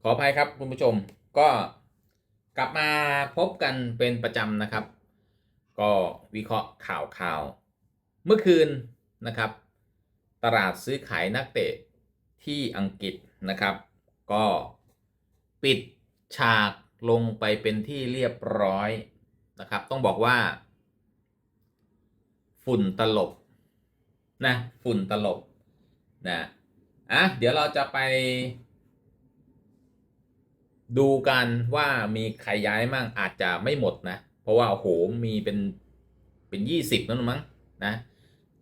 ขออภัยครับคุณผู้ชมก็กลับมาพบกันเป็นประจำนะครับ ก็วิเคราะห์ข่าวข่าว เมื่อคืนนะครับ ตลาดซื้อขายนักเตะที่อังกฤษนะครับ ก็ปิดฉากลงไปเป็นที่เรียบร้อยนะครับ ต้องบอกว่า ฝุ่นตลบนะฝุ่นตลบ นะอะเดี๋ยวเราจะไป ดูกันว่ามีใครย้ายมั่งอาจจะไม่หมดนะ เพราะว่าโหมีเป็นเป็นยี่สิบนั่นมั้งนะ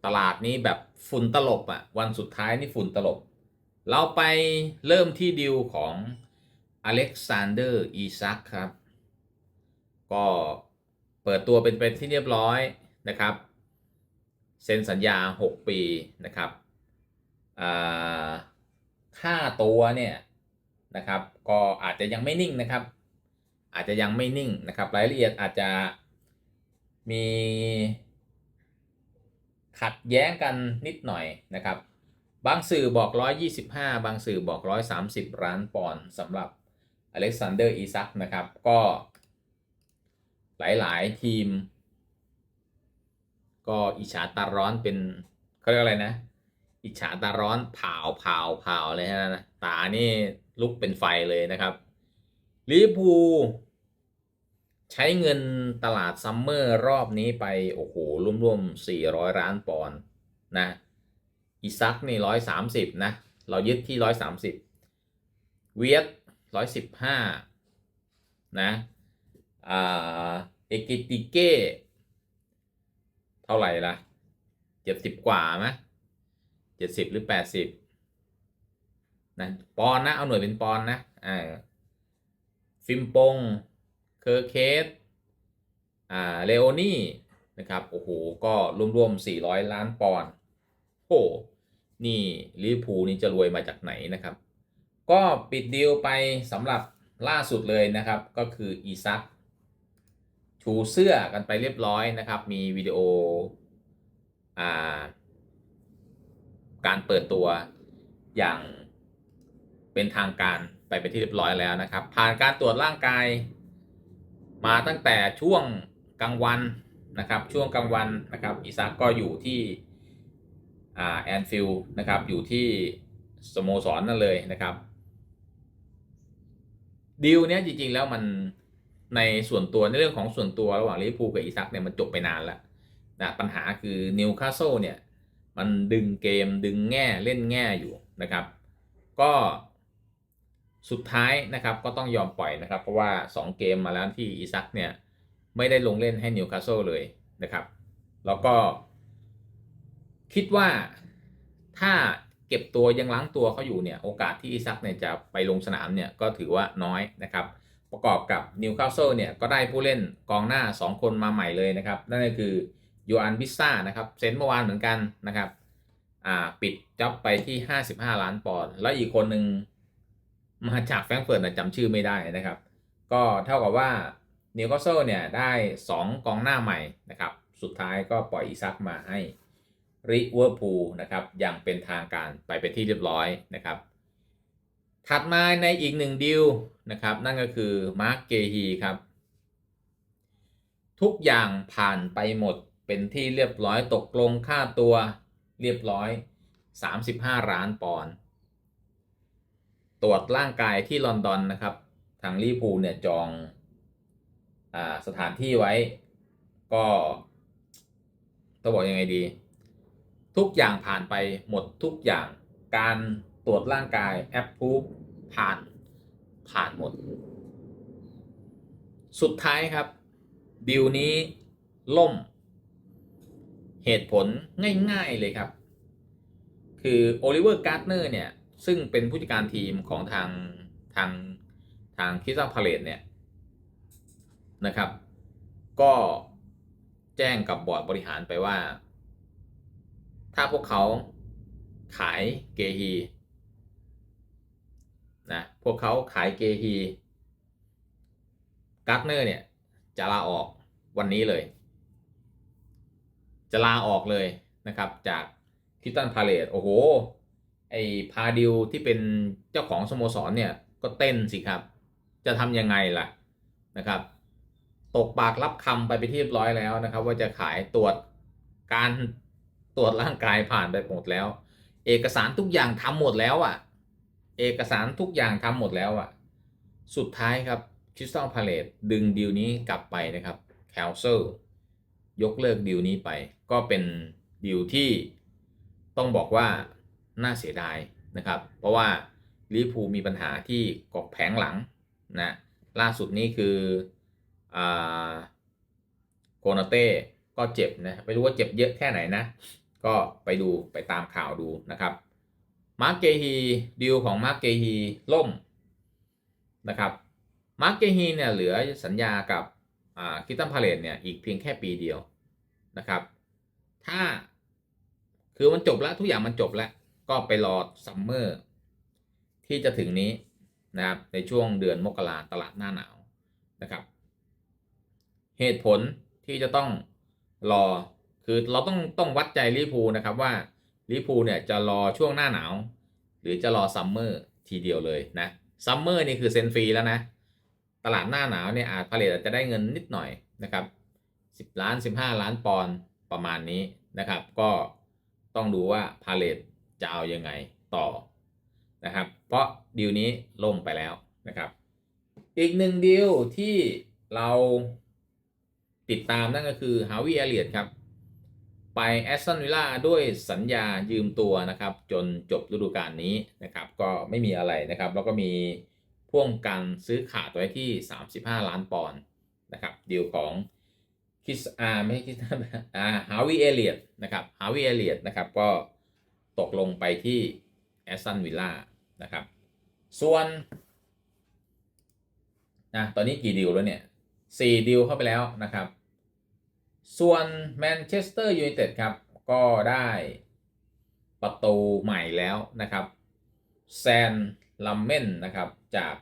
ตลาดนี้แบบฝุ่นตลบอะ่ะ วันสุดท้ายนี่ฝุ่นตลบ เราไปเริ่มที่ดิวของอเล็กซานเดอร์อีซักครับ ก็เปิดตัวเป็นเป็นที่เรียบร้อยนะครับ เซ็นสัญญา 6 ปีนะครับ ค่าตัวเนี่ยนะครับ ก็อาจจะยังไม่นิ่งนะครับ อาจจะยังไม่นิ่งนะครับ รายละเอียดอาจจะมีขัดแย้งกันนิดหน่อยนะครับ บางสื่อบอก 125 บางสื่อบอก 130 ล้านปอนด์สำหรับอเล็กซานเดอร์อีซักนะครับ ก็หลาย ๆ ทีม ก็อิจฉาตาร้อนเป็นเขาเรียกอะไรนะ อิจฉาตาร้อนเผาเผาเผาเลยนะตานี่ลุกเป็นไฟเลยนะครับลิเวอร์พูใช้เงินตลาดซัมเมอร์รอบนี้ไป โอ้โหร่วมๆ 400 ล้านปอนด์นะอีซักนี่ 130 นะ เรายึดที่ 130 เวียด115 นะอ่าเอกิติเก้ เท่าไหร่ล่ะ70กว่าไหม 70หรือ80นะปอนนะ เอาหน่วยเป็นปอนนะอ่าฟิมปงเคอร์เคสอ่าเลโอนี่นะครับ โอ้โห ก็รวมๆ400ล้านปอนด์โอ้นี่ลิเวอร์พูลนี่จะรวยมาจากไหนนะครับ ก็ปิดดีลไปสำหรับล่าสุดเลยนะครับ ก็คืออีซักชูเสื้อกันไปเรียบร้อยนะครับ มีวิดีโออ่า การเปิดตัวอย่างเป็นทางการไปเป็นที่เรียบร้อยแล้วนะครับ ผ่านการตรวจร่างกายมาตั้งแต่ช่วงกลางวันนะครับ ช่วงกลางวันนะครับอิซักก็อยู่ที่แอนฟิลนะครับอยู่ที่สโมสรนั่นเลยนะครับดีลเนี้ยจริงๆแล้วมันในส่วนตัวในเรื่องของส่วนตัวระหว่างลิเวอร์พูลกับอิซักเนี่ยมันจบไปนานแล้วนะปัญหาคือนิวคาสเซิลเนี่ย มันดึงเกมดึงแง่เล่นแง่อยู่นะครับ ก็สุดท้ายนะครับก็ต้องยอมปล่อยนะครับ เพราะว่า 2 เกมมาแล้วที่อีซักเนี่ย ไม่ได้ลงเล่นให้นิวคาสเซิลเลยนะครับ แล้วก็ คิดว่าถ้าเก็บตัวยังล้างตัวเขาอยู่เนี่ย โอกาสที่อีซักเนี่ยจะไปลงสนามเนี่ยก็ถือว่าน้อยนะครับ ประกอบกับนิวคาสเซิลเนี่ยก็ได้ผู้เล่นกองหน้า 2 คนมาใหม่เลยนะครับ นั่นก็คือ ยูอันพิซซ่านะครับเซ็นเมื่อวานเหมือนกันนะครับอ่าปิดจ็อบไปที่ 55 ล้านปอนด์แล้วอีกคนหนึ่งมาจากแฟรงก์เฟิร์ตจำชื่อไม่ได้นะครับ ก็เท่ากับว่านิวคาสเซิลเนี่ยได้ 2 กองหน้าใหม่นะครับ สุดท้ายก็ปล่อยอีซักมาให้ริเวอร์พูลนะครับอย่างเป็นทางการไปเป็นที่เรียบร้อยนะครับ ถัดมาในอีกหนึ่งดีลนะครับ นั่นก็คือมาร์กเกฮีครับ ทุกอย่างผ่านไปหมด เป็นที่เรียบร้อยตกลงค่าตัวเรียบร้อย 35 ล้านปอนด์ตรวจร่างกายที่ลอนดอนนะครับ ทางลิเวอร์พูเนี่ยจองอสถานที่ไว้ ก็ต้องบอกยังไงดี ทุกอย่างผ่านไปหมดทุกอย่างการตรวจร่างกายแอปพูฟผ่านผ่านหมด สุดท้ายครับดีลนี้ล่ม เหตุผลง่ายๆเลยครับ คือโอลิเวอร์การ์ดเนอร์เนี่ย ซึ่งเป็นผู้จัดการทีมของทางทางทางคิสซัมพาเลตเนี่ยนะครับ ก็แจ้งกับบอร์ดบริหารไปว่า ถ้าพวกเขาขายเกฮีนะพวกเขาขายเกฮีการ์ดเนอร์เนี่ยจะลาออกวันนี้เลย จะลาออกเลยนะครับ จากคิตันพาเลตโอ้โห ไอพาดิวที่เป็นเจ้าของสโมสรเนี่ย ก็เต้นสิครับ จะทำยังไงล่ะนะครับ ตกปากรับคำไปไปที่เรียบร้อยแล้วนะครับ ว่าจะขายตรวจการตรวจร่างกายผ่านไปหมดแล้ว เอกสารทุกอย่างทำหมดแล้วอะ เอกสารทุกอย่างทำหมดแล้วอะ สุดท้ายครับคริสตัลพาเลตดึงดีลนี้กลับไปนะครับแคลเซลยกเลิกดีลนี้ไป ก็เป็นดีลที่ต้องบอกว่าน่าเสียดายนะครับ เพราะว่าลิพูมีปัญหาที่กอกแผงหลังนะล่าสุดนี้คือโกนาเต้ก็เจ็บนะไม่รู้ว่าเจ็บเยอะแค่ไหนนะ ก็ไปดูไปตามข่าวดูนะครับมาร์กเกฮีดีลของมาร์กเกฮีล่มนะครับมาร์กเกฮีเนี่ยเหลือสัญญากับอ่าคิตันพาเลตเนี่ยอีกเพียงแค่ปีเดียวนะครับ ถ้า คือมันจบแล้วทุกอย่างมันจบแล้ว ก็ไปรอซัมเมอร์ที่จะถึงนี้นะครับ ในช่วงเดือนมกราตลาดหน้าหนาวนะครับ เหตุผลที่จะต้องรอคือเราต้องต้องวัดใจลิพูนะครับว่าลิพูเนี่ยจะรอช่วงหน้าหนาว หรือจะรอซัมเมอร์ทีเดียวเลยนะซัมเมอร์นี่คือเซ็นฟรีแล้วนะ ตลาดหน้าหนาวเนี่ยอาจผลิตอาจจะได้เงินนิดหน่อยนะครับ 10 ล้าน 15 ล้านปอนด์ประมาณนี้ นะครับ ก็ต้องดูว่าพาเลตจะเอายังไงต่อนะครับ เพราะดีลนี้ล่มไปแล้วนะครับ อีกหนึ่งดีลที่เราติดตามนั่นก็คือฮาวิเอเลียตครับ ไปแอสตันวิลล่าด้วยสัญญายืมตัวนะครับ จนจบฤดูกาลนี้นะครับ ก็ไม่มีอะไรนะครับ แล้วก็มีพ่วงการซื้อขาดไว้ที่ 35 ล้านปอนด์นะครับดีลของ คิสอาไม่ใช่คิสอาฮาวิเอเลียตนะครับฮาวิเอเลียตนะครับก็ตกลงไปที่แอสตันวิลล่านะครับส่วนนะตอนนี้กี่ดีลแล้วเนี่ยสี่ดีลเข้าไปแล้วนะครับ ส่วนแมนเชสเตอร์ยูไนเต็ดครับก็ได้ประตูใหม่แล้วนะครับแซนลัมเมนนะครับจาก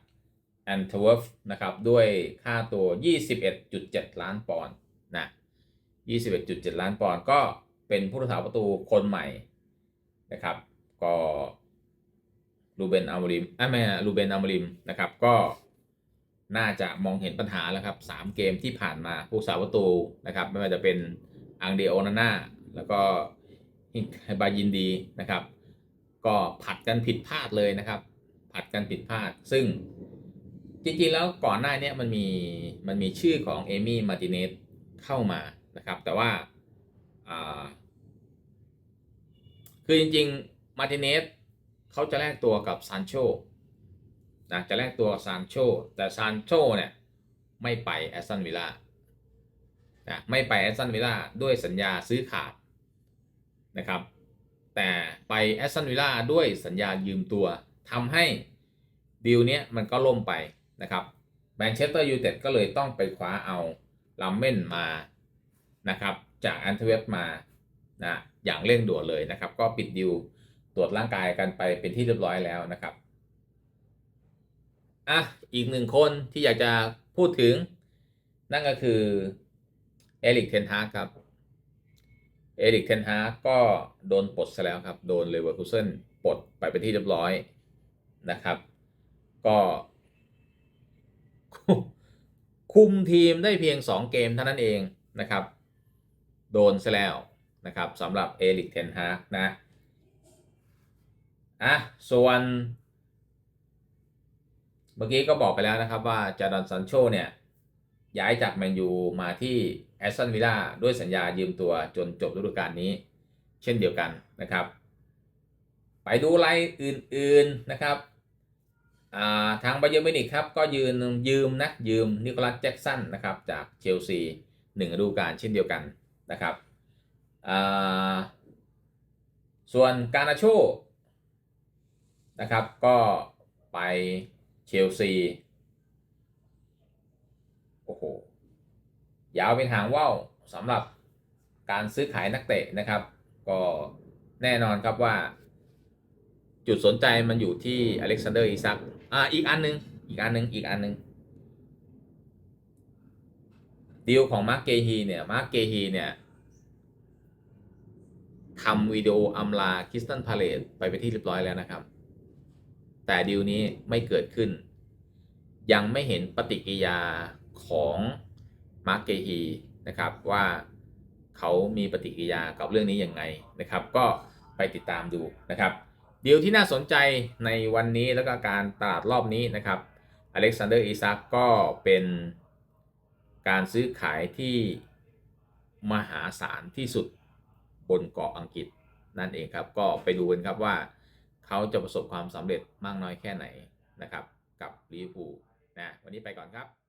แอนเทเวิร์ฟนะครับด้วยค่าตัว 21.7 ล้านปอนด์ นะ21.7 ล้านปอนด์ก็เป็นผู้รักษาประตูคนใหม่นะครับ ก็ลูเบนอัมริมอะไม่ลูเบนอัมริมนะครับก็น่าจะมองเห็นปัญหาแล้วครับ3เกมที่ผ่านมาผู้รักษาประตูนะครับ ไม่ว่าจะเป็นอังเดโอนาน่าแล้วก็ฮิบายินดีนะครับ ก็ผัดกันผิดพลาดเลยนะครับ ผัดกันผิดพลาด ซึ่งจริงๆแล้วก่อนหน้านี้มันมีมันมีชื่อของเอมี่มาร์ติเนส เข้ามานะครับ แต่ว่าคือจริงๆ มาร์ติเนสเขาจะแลกตัวกับซานโชนะจะแลกตัวกับซานโชแต่ซานโชเนี่ยไม่ไปแอสตันวิลล่านะไม่ไปแอสตันวิลล่าด้วยสัญญาซื้อขาดนะครับ แต่ไปแอสตันวิลล่าด้วยสัญญายืมตัวทำให้ดีลเนี้ยมันก็ล่มไปนะครับแมนเชสเตอร์ยูไนเต็ดก็เลยต้องไปคว้าเอา ลัมเมนมานะครับจากแอนเทเวฟมานะอย่างเร่งด่วนเลยนะครับ ก็ปิดดิวตรวจร่างกายกันไปเป็นที่เรียบร้อยแล้วนะครับอะอีกหนึ่งคนที่อยากจะพูดถึง นั่นก็คือเอริกเทนฮากครับเอริกเทนฮากก็โดนปลดซะแล้วครับ โดนเลเวอร์คูเซนปลดไปเป็นที่เรียบร้อยนะครับ ก็ คุมทีมได้เพียง 2 เกมเท่านั้นเองนะครับ โดนซะแล้วนะครับสำหรับเอริกเทนฮากนะอะส่วน เมื่อกี้ก็บอกไปแล้วนะครับว่าจาดอนซันโชเนี่ย ย้ายจากแมนยูมาที่แอสตันวิลล่าด้วยสัญญายืมตัวจนจบฤดูกาลนี้ เช่นเดียวกันนะครับ ไปดูรายอื่นๆนะครับ ทางบาเยอร์มินิกครับก็ยืนยืมนะยืมนิโคลัสแจ็กสันนะครับจากเชลซีหนึ่งฤดูกาลเช่นเดียวกันนะครับส่วนการนาโชนะครับก็ไปเชลซีโอ้โหยาวเป็นหางว่าวสำหรับการซื้อขายนักเตะนะครับ ก็แน่นอนครับว่า จุดสนใจมันอยู่ที่อเล็กซานเดอร์อีซัก อ่าอีกอันนึง อีกอันนึง อีกอันนึงดีลของมาร์กเกฮีเนี่ยมาร์กเกฮีเนี่ยทำวิดีโออำลาคิสตันพาเลตไปไปที่เรียบร้อยแล้วนะครับ แต่ดีลนี้ไม่เกิดขึ้น ยังไม่เห็นปฏิกิริยาของมาร์กเกฮีนะครับว่าเขามีปฏิกิริยากับเรื่องนี้ยังไงนะครับ ก็ไปติดตามดูนะครับ เดีลที่น่าสนใจในวันนี้แล้วก็การตลาดรอบนี้นะครับอเล็กซานเดอร์อีซักก็เป็นการซื้อขายที่มหาศาลที่สุดบนเกาะอังกฤษนั่นเองครับ ก็ไปดูกันครับว่าเขาจะประสบความสำเร็จมากน้อยแค่ไหนนะครับ กับลิเวอร์พูลนะวันนี้ไปก่อนครับ